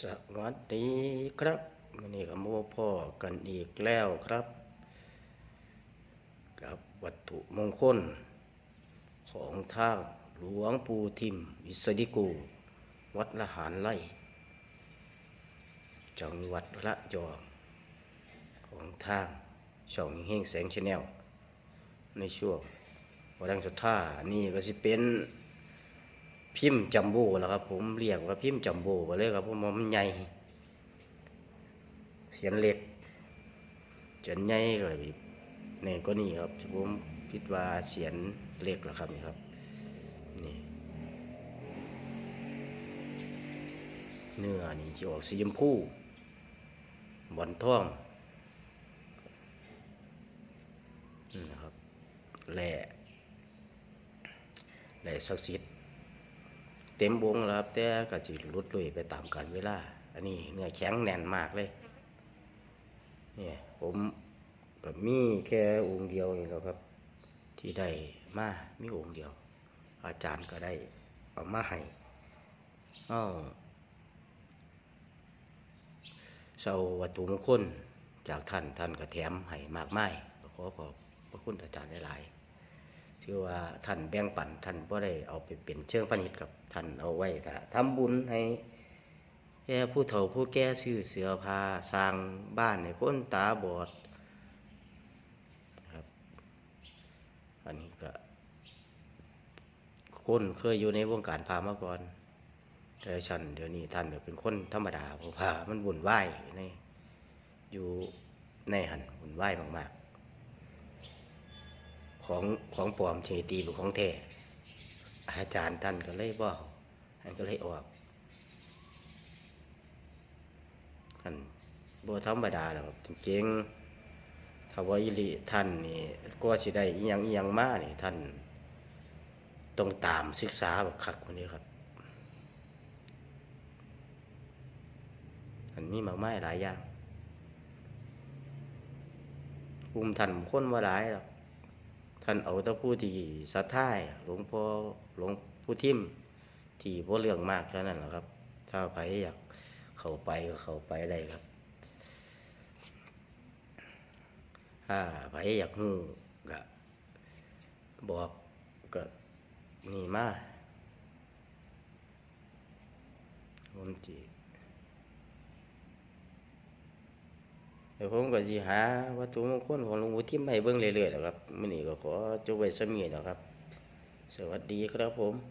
สวัสดีครับวันนี้กับโมพ่อกันอีกแล้วครับ กับวัตถุมงคล ของทางหลวงปู่ทิมอิสดิกูวัดละหารไล่จังหวัดระยองของทางช่องเฮงแสงชแนลในช่วงวันดังสุดท่านี่ก็สิเป็น พิมพ์จัมโบ้แล้วครับ ผมเรียกว่าพิมพ์จัมโบ้ไปเลยครับผมมันใหญ่เสียนเล็กเสียนใหญ่เลยนี่ก็นี่ครับผมคิดว่าเสียนเล็กแล้วครับนี่ครับนี่เนื้อนี่จะออกสีชมพูบอนท่องนี่นะครับแหล่แหล่ศักดิ์สิทธิ์ เต็มวงแล้วครับ แต่ก็จิลุดลุยไปตามกาลเวลา อันนี้เนื้อแข็งแน่นมากเลย เนี่ยผมแบบมีแค่องค์เดียวนี่แหล้วครับ ที่ได้มามีองค์เดียว อาจารย์ก็ได้เอามาให้เอ้าเสาวัตถุมงคลจากท่านท่านก็แถมให้มากมายขอขอบพระคุณอาจารย์หลายๆ ชื่อว่าท่านแบ่งปันท่านบ่ได้เอาไปเป็นเชิงพาณิชย์กับท่านเอาไว้ถ้าทำบุญให้แก่ผู้เฒ่าผู้แก่ซื้อเสือผ้าสร้างบ้านให้คนตาบอดครับอันนี้ก็คนเคยอยู่ในวงการพามาก่อนแต่ฉันเดี๋ยวนี้ท่านเดี๋ยวเป็นคนธรรมดาพราะว่ามันวุ่นวในอยู่ในหันวุ่นวมากๆ ของของปลอมเฉยตีเป็นของแท้อาจารย์ท่านก็เลยบอกท่านก็เลยออกท่านบ่ธรรมดาหรอกจริงๆถ้าว่าอิริท่านนี่ก็สิได้อียังอียังมานี่ท่านต้องตามศึกษาแบบคักคนนี้ครับท่านมีมากมายหลายอย่างภูมิท่านคนว่าหลายหรอก ท่านเอาแต่ผู้ที่ศรัทธาหลวงพ่อหลวงผู้ทิมที่บ่เรื่องมากแค่นั้นแหละครับ ถ้าใครอยากเข้าไปก็เข้าไปได้ครับ ถ้าใครอยากฮู้ก็บอกก็นี่มาผมจี เดี๋ยวผมก็สิหาวัตถุมงคลของหลวงปู่ทิมให้เบิ่งเรื่อยๆนะครับมื้อนี้ก็ขอจบไว้ซะมีนะครับ สวัสดีครับผม